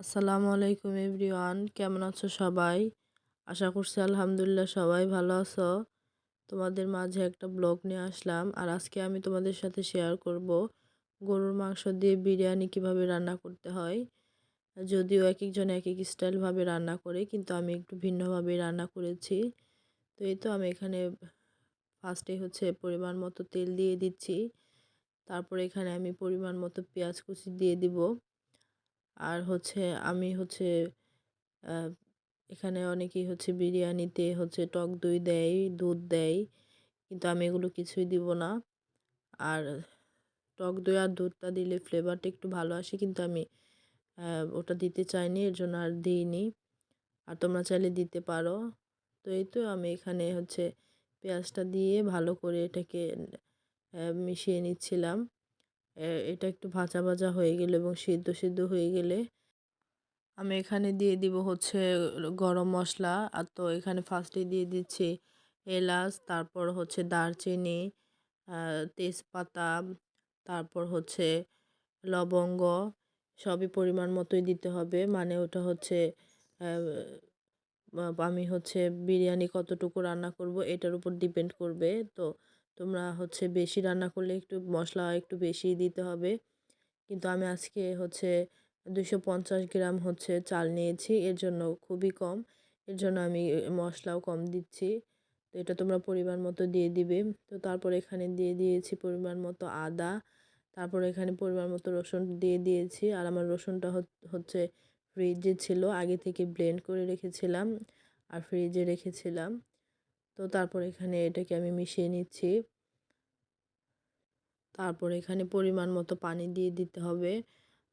আসসালামু আলাইকুম এভরিওয়ান, কেমন আছো সবাই? আশা করছি আলহামদুলিল্লাহ সবাই ভালো আছো। তোমাদের মাঝে একটা ব্লগ নিয়ে আসলাম আর আজকে আমি তোমাদের সাথে শেয়ার করব গরুর মাংস দিয়ে বিরিয়ানি কীভাবে রান্না করতে হয়। যদিও এক একজন এক এক স্টাইলভাবে রান্না করে, কিন্তু আমি একটু ভিন্নভাবে রান্না করেছি। তো এই তো আমি এখানে ফার্স্টে হচ্ছে পরিমাণ মতো তেল দিয়ে দিচ্ছি। তারপরে এখানে আমি পরিমাণ মতো পেঁয়াজ কুচি দিয়ে দিব। আর হচ্ছে আমি হচ্ছে এখানে অনেকেই হচ্ছে বিরিয়ানিতে হচ্ছে টক দই দেয়, দুধ দেয়, কিন্তু আমি এগুলো কিছুই দিব না। আর টক দই আর দুধটা দিলে ফ্লেভারটা একটু ভালো আসে, কিন্তু আমি ওটা দিতে চাইনি, এর জন্য আর দিইনি। আর তোমরা চাইলে দিতে পারো। তো এই তো আমি এখানে হচ্ছে পেঁয়াজটা দিয়ে ভালো করে এটাকে মিশিয়ে নিচ্ছিলাম। এটা একটু ভাজা ভাজা হয়ে গেলে এবং সিদ্ধ সিদ্ধ হয়ে গেলে আমি এখানে দিয়ে দিব হচ্ছে গরম মশলা। আর তো এখানে ফার্স্টে দিয়ে দিচ্ছি এলাচ, তারপর হচ্ছে দারচিনি তেজপাতা, তারপর হচ্ছে লবঙ্গ, সবই পরিমাণ মতোই দিতে হবে। মানে ওটা হচ্ছে আমি হচ্ছে বিরিয়ানি কতটুকু রান্না করব এটার উপর ডিপেন্ড করবে। তো তোমরা হচ্ছে বেশি রান্না করলে একটু মশলা একটু বেশি দিতে হবে। কিন্তু আমি আজকে হচ্ছে দুশো পঞ্চাশ গ্রাম হচ্ছে চাল নিয়েছি, এর জন্য খুবই কম। এর জন্য আমি মশলাও কম দিচ্ছি। তো এটা তোমরা পরিমাণ মতো দিয়ে দিবে। তো তারপর এখানে দিয়ে দিয়েছি পরিমাণ মতো আদা। তারপর এখানে পরিমাণ মতো রসুন দিয়ে দিয়েছি। আর আমার রসুনটা হচ্ছে ফ্রিজে ছিল। আগে থেকে ব্লেন্ড করে রেখেছিলাম। আর ফ্রিজে রেখেছিলাম। তো তারপর এখানে এটাকে আমি মিশিয়ে নিচ্ছি। তারপর এখানে পরিমাণ মতো পানি দিয়ে দিতে হবে।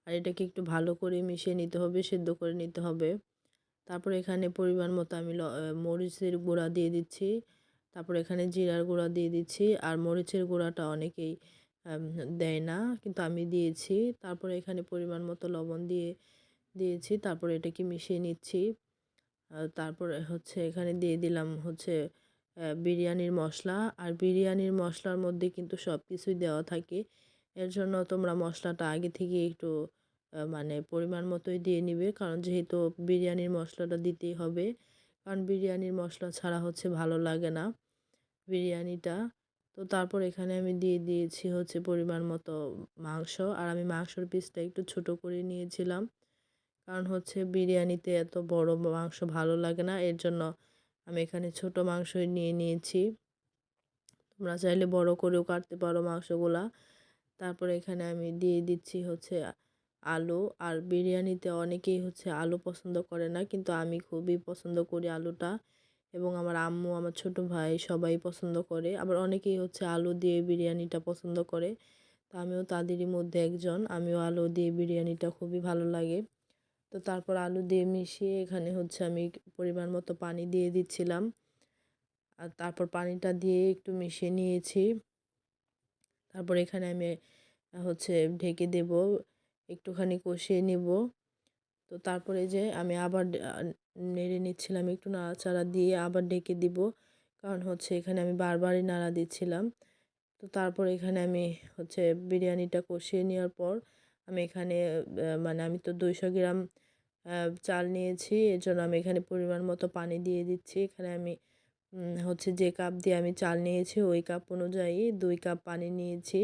আর এটাকে একটু ভালো করে মিশিয়ে নিতে হবে, সেদ্ধ করে নিতে হবে। তারপর এখানে পরিমাণ মতো আমি মরিচের গুঁড়া দিয়ে দিচ্ছি। তারপর এখানে জিরার গুঁড়া দিয়ে দিচ্ছি। আর মরিচের গুঁড়াটা অনেকেই দেয় না, কিন্তু আমি দিয়েছি। তারপরে এখানে পরিমাণ মতো লবণ দিয়ে দিয়েছি। তারপরে এটাকে মিশিয়ে নিচ্ছি। তারপরে হচ্ছে এখানে দিয়ে দিলাম হচ্ছে বিরিয়ানির মশলা। আর বিরিয়ানির মশলার মধ্যে কিন্তু সব কিছুই দেওয়া থাকে। এর জন্য তোমরা মশলাটা আগে থেকে একটু মানে পরিমাণ মতোই দিয়ে নিবে। কারণ যেহেতু বিরিয়ানির মশলাটা দিতেই হবে, কারণ বিরিয়ানির মশলা ছাড়া হচ্ছে ভালো লাগে না বিরিয়ানিটা। তো তারপর এখানে আমি দিয়ে দিয়েছি হচ্ছে পরিমাণ মতো মাংস। আর আমি মাংসর পিসটা একটু ছোট করে নিয়েছিলাম। কারণ হচ্ছে বিরিয়ানিতে এত বড় মাংস ভালো লাগে না। এর জন্য আমি এখানে ছোট মাংসই নিয়ে নিয়েছি। তোমরা চাইলে বড় করেও কাটতে পারো মাংসগুলা। তারপরে এখানে আমি দিয়ে দিচ্ছি হচ্ছে আলু। আর বিরিয়ানিতে অনেকেই হচ্ছে আলু পছন্দ করে না, কিন্তু আমি খুবই পছন্দ করি আলুটা। এবং আমার আম্মু, আমার ছোট ভাই সবাই পছন্দ করে। আবার অনেকেই হচ্ছে আলু দিয়ে বিরিয়ানিটা পছন্দ করে। তো আমিও তাদেরই মধ্যে একজন। আমিও আলু দিয়ে বিরিয়ানিটা খুবই ভালো লাগে। তো তারপর আলু দিয়ে মিশিয়ে এখানে হচ্ছে আমি পরিমাণ মতো পানি দিয়ে দিচ্ছিলাম। আর তারপর পানিটা দিয়ে একটু মিশিয়ে নিয়েছি। তারপর এখানে আমি হচ্ছে ঢেকে দেব, একটুখানি কষিয়ে নেব। তো তারপরে যে আমি আবার নেড়ে নিচ্ছিলাম, একটু নাড়াচাড়া দিয়ে আবার ঢেকে দিব। কারণ হচ্ছে এখানে আমি বারবারই নাড়া দিচ্ছিলাম। তো তারপর এখানে আমি হচ্ছে বিরিয়ানিটা কষিয়ে নেওয়ার পর আমি এখানে মানে আমি তো দুইশো গ্রাম চাল নিয়েছি। এর জন্য আমি এখানে পরিমাণ মতো পানি দিয়ে দিচ্ছি। এখানে আমি হচ্ছে যে কাপ দিয়ে আমি চাল নিয়েছি, ওই কাপ অনুযায়ী দুই কাপ পানি নিয়েছি।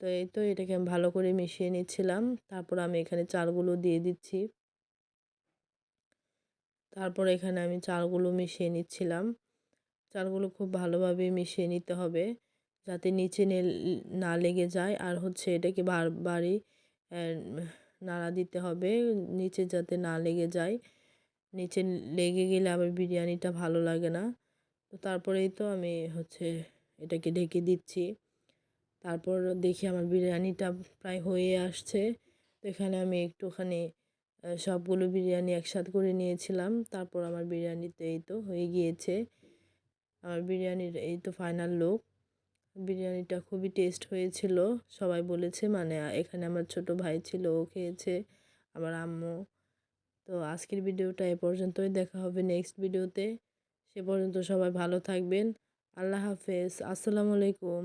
তো এই তো এটাকে আমি ভালো করে মিশিয়ে নিচ্ছিলাম। তারপর আমি এখানে চালগুলো দিয়ে দিচ্ছি। তারপর এখানে আমি চালগুলো মিশিয়ে নিচ্ছিলাম। চালগুলো খুব ভালোভাবে মিশিয়ে নিতে হবে, যাতে নিচে না লেগে যায়। আর হচ্ছে এটাকে বারবারই নাড়া দিতে হবে, নিচে যাতে না লেগে যায়। নিচে লেগে গেলে আবার বিরিয়ানিটা ভালো লাগে না। তো তারপরেই তো আমি হচ্ছে এটাকে ঢেকে দিচ্ছি। তারপর দেখি আমার বিরিয়ানিটা প্রায় হয়ে আসছে। তো এখানে আমি একটুখানি সবগুলো বিরিয়ানি একসাথে করে নিয়েছিলাম। তারপর আমার বিরিয়ানিতে এই তো হয়ে গিয়েছে। আমার বিরিয়ানির এই তো ফাইনাল লুক বিরিয়ানিটা খুবই টেস্ট হয়েছিল। সবাই বলেছে মানে এখানে আমার ছোট ভাই ছিল, ও খেয়েছে, আমার আম্মু। তো আজকের ভিডিওটা এ পর্যন্তই, দেখা হবে নেক্সট ভিডিওতে সে পর্যন্ত সবাই ভালো থাকবেন। আল্লাহ হাফেজ। আসসালামু আলাইকুম।